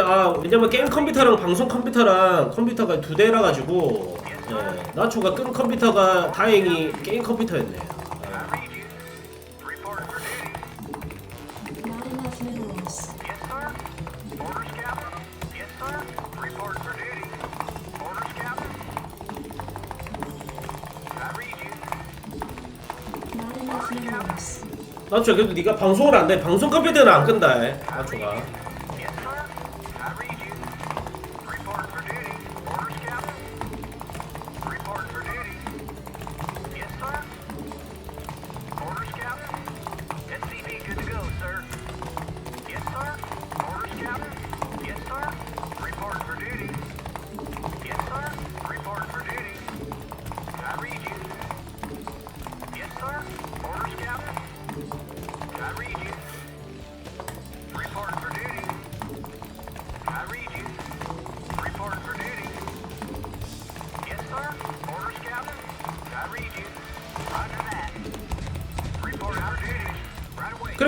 아 왜냐면 게임 컴퓨터랑 방송 컴퓨터랑 컴퓨터가 두 대라 가지고 예, 나초가 끈 컴퓨터가 다행히 게임 컴퓨터였네. Not enough minerals. Yes, sir. Orders, Captain. Yes, sir. Report for duty. Orders, Captain. I read you. Not enough minerals. 나초 그래도 네가 방송을 안 돼. 방송 컴퓨터는 안 끈다. 나초가. Three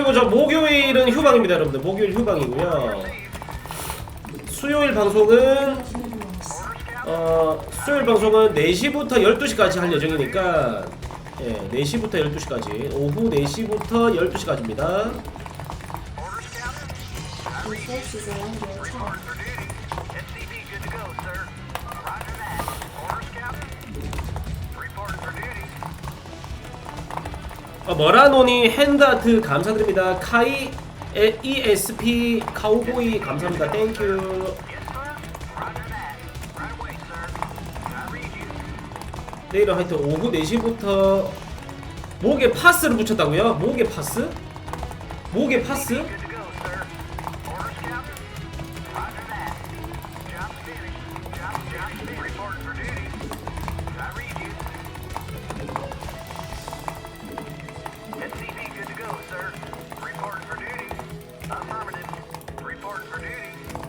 그리고 저 목요일은 휴방입니다, 여러분들. 목요일 휴방이고요. 수요일 방송은. 어 수요일 방송은 4시부터 12시까지 할 예정이니까 예, 4시부터 12시까지 오후 4시부터 12시까지입니다. 어, 머라노니 핸드아트 감사드립니다. 카이 에, ESP 카우보이 감사합니다. 땡큐. 내일은 하여튼 오후 4시부터 목에 파스를 붙였다고요? 목에 파스? 목에 파스?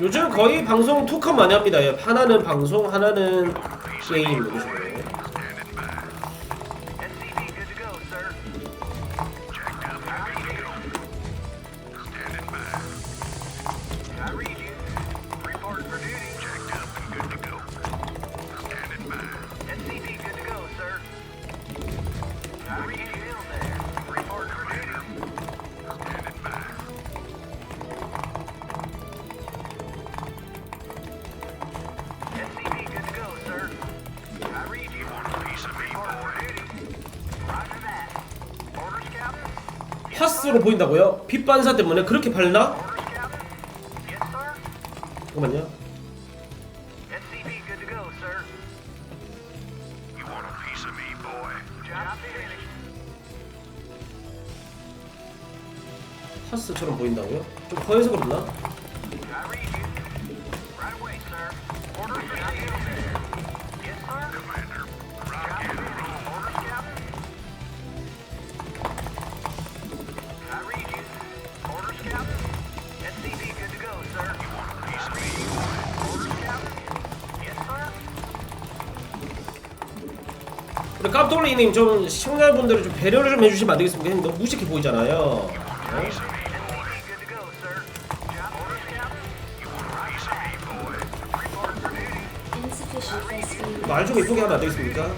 요즘 거의 방송 투컷 많이 합니다. 예, 하나는 방송, 하나는 게임 식으로. 파스로 보인다고요? 빛 반사 때문에 그렇게 밝나? 잠깐만요. 파스처럼 보인다고요? 좀 커해서 그렇나? 깜돌리님 좀 시청자분들을 좀 배려를 좀 해주시면 안 되겠습니까? 너무 무식해 보이잖아요. 네? 말좀 예쁘게 하면 안 되겠습니까?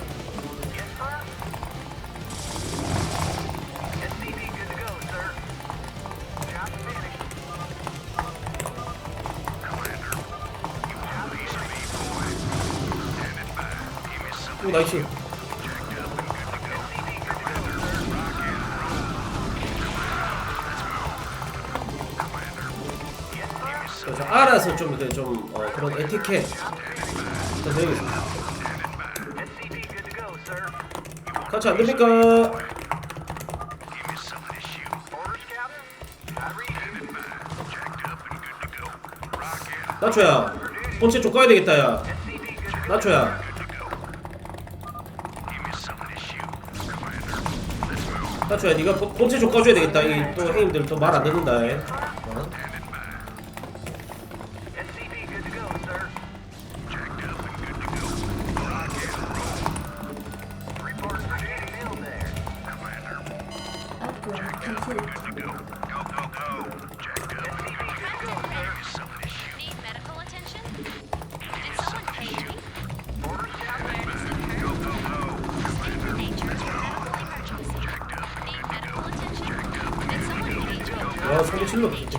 Good 좀 이렇게 좀 어, 그런 에티켓 go, sir. 같이 안 됩니까? 나초야. 본체 좀 꺼야 되겠다 야. 나초야. 나초야 네가 본- 본체 좀 꺼줘야 되겠다. 이또 형님들 또 말 안 듣는다. 어?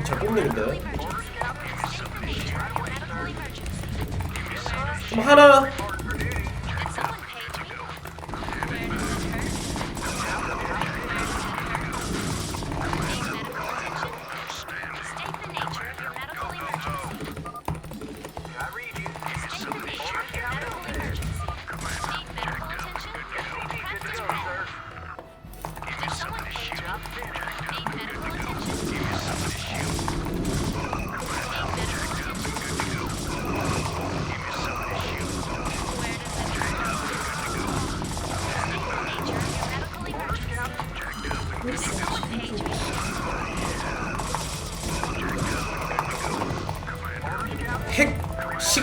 잘 뽑는데. 좀 하나.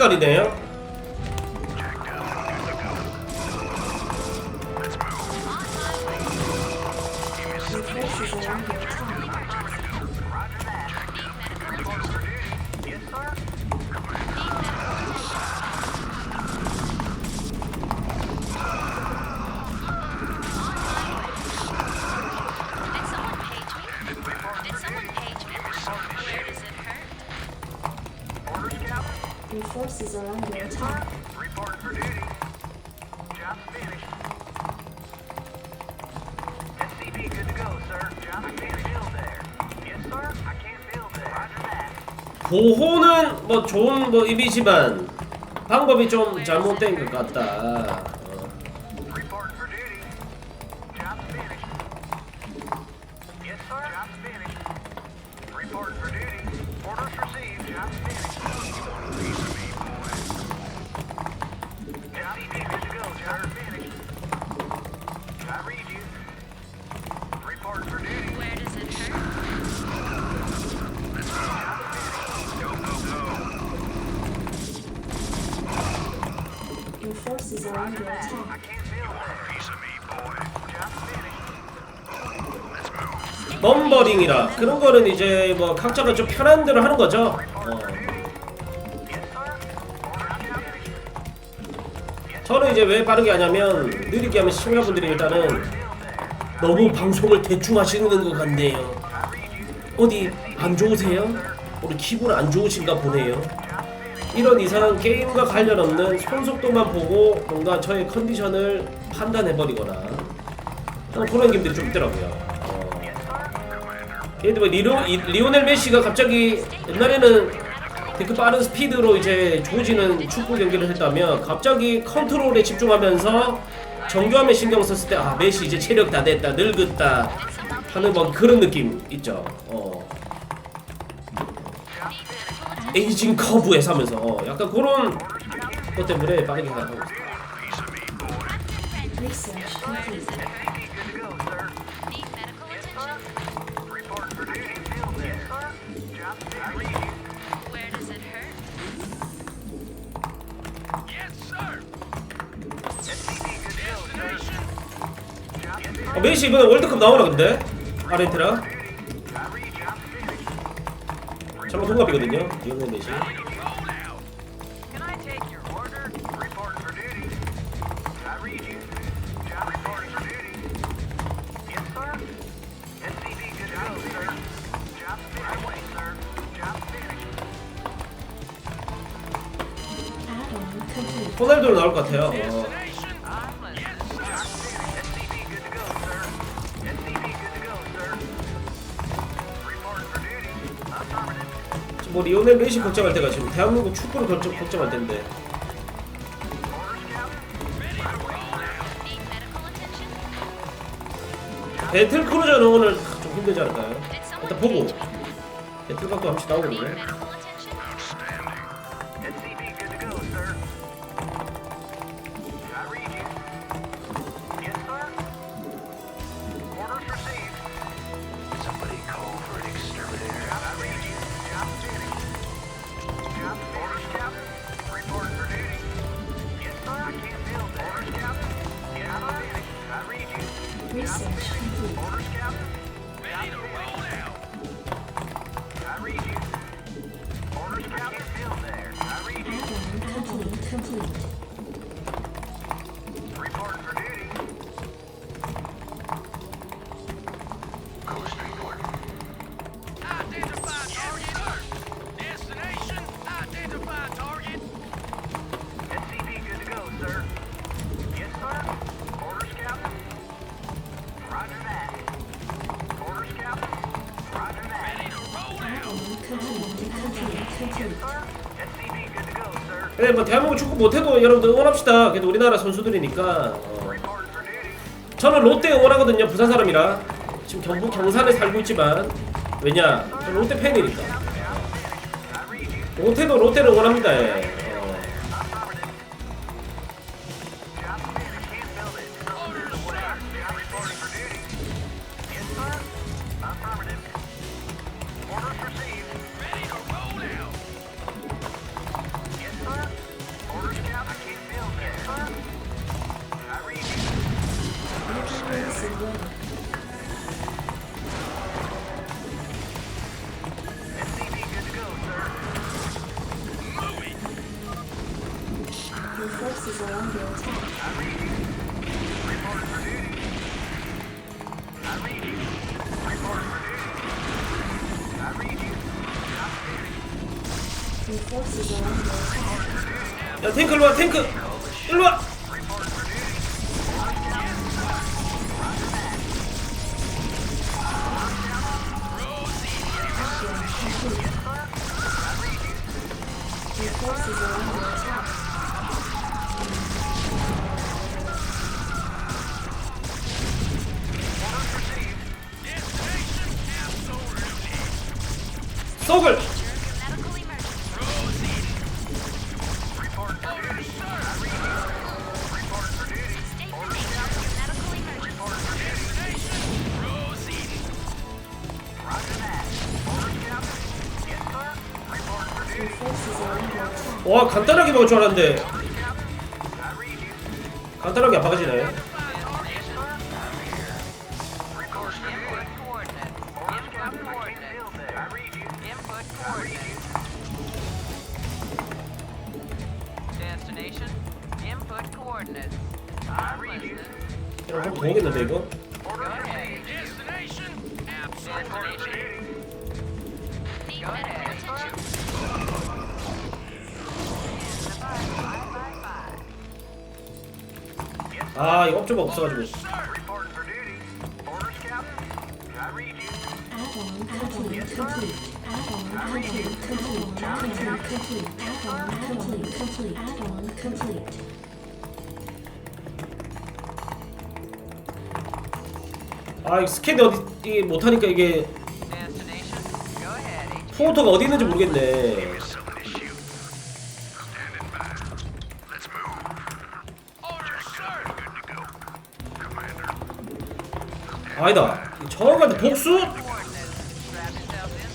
시간이네요. Forces are under attack. Report for duty. Job finished. SCP good to go, sir. Job I can't build there. Yes, sir. I can't build there. Roger that. 보호는 뭐 좋은 뭐 의미지만 방법이 좀 잘못된 것 같다. 넘버링이라 그런 거는 이제 뭐 각자가 좀 편한 대로 하는 거죠. 어. 저는 이제 왜 빠르게 하냐면 느리게 하면 시청자분들이 일단은 너무 방송을 대충 하시는 것 같네요. 어디 안 좋으세요? 우리 기분 안 좋으신가 보네요. 이런 이상한 게임과 관련 없는 손속도만 보고 뭔가 저의 컨디션을 판단해버리거나 어, 그런 게임들이 좀 있더라고요. 어. 예를 들어 이- 리오넬 메시가 갑자기 옛날에는 되게 빠른 스피드로 이제 조지는 축구 경기를 했다면 갑자기 컨트롤에 집중하면서 정교함에 신경 썼을 때 아 메시 이제 체력 다 됐다 늙었다 하는 뭐 그런 느낌 있죠. 어. 에이징 커브에서 하면서 어, 약간 그런 것 때문에 빠르게 하고 있어요. 어, 메시 이번에 월드컵 나오나 근데 아르헨티나 Job finished. Add-on complete. 호날두로 나올 것 같아요. 어. 뭐 리오넬 메시 걱정할 때가 지금 대한민국 축구를 걱정, 걱정할 scout. 배틀 크루저는 오늘 좀 힘들지 않을까요? 일단 보고 배틀각도 한 번씩 나오거든 complete. Complete. 근데 뭐 대한민국 축구 못해도 여러분들 응원합시다. 그래도 우리나라 선수들이니까. 어. 저는 롯데 응원하거든요. 부산 사람이라. 지금 경북 경산에 살고 있지만 왜냐? 롯데 팬이니까. 롯데도 롯데를 응원합니다. 예. 야 탱크 일로 와 탱크 일로 와. Reporting for 줄 알았는데. 간단하게 duty. coordinate. Orders, Input Captain. 아 이거 업체가 없어가지고. 아 이거 스캔이 어디 이게 못하니까 이게. 포토가 어디 있는지 모르겠네. 아니다. 정확한테 복수?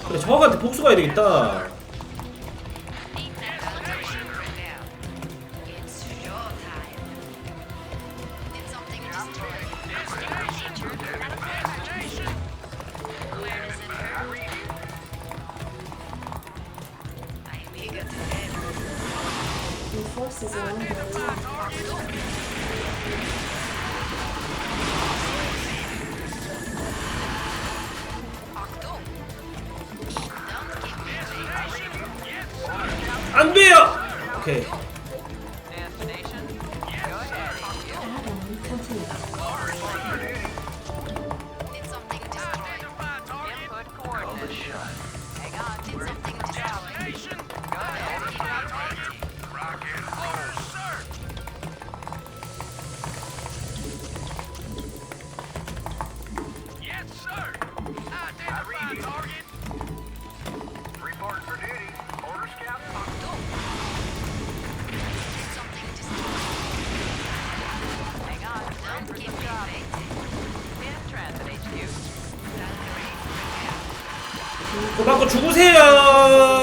그래 정확한테 복수 가야 되겠다. 안 돼요. 오케이. 받고 죽으세요.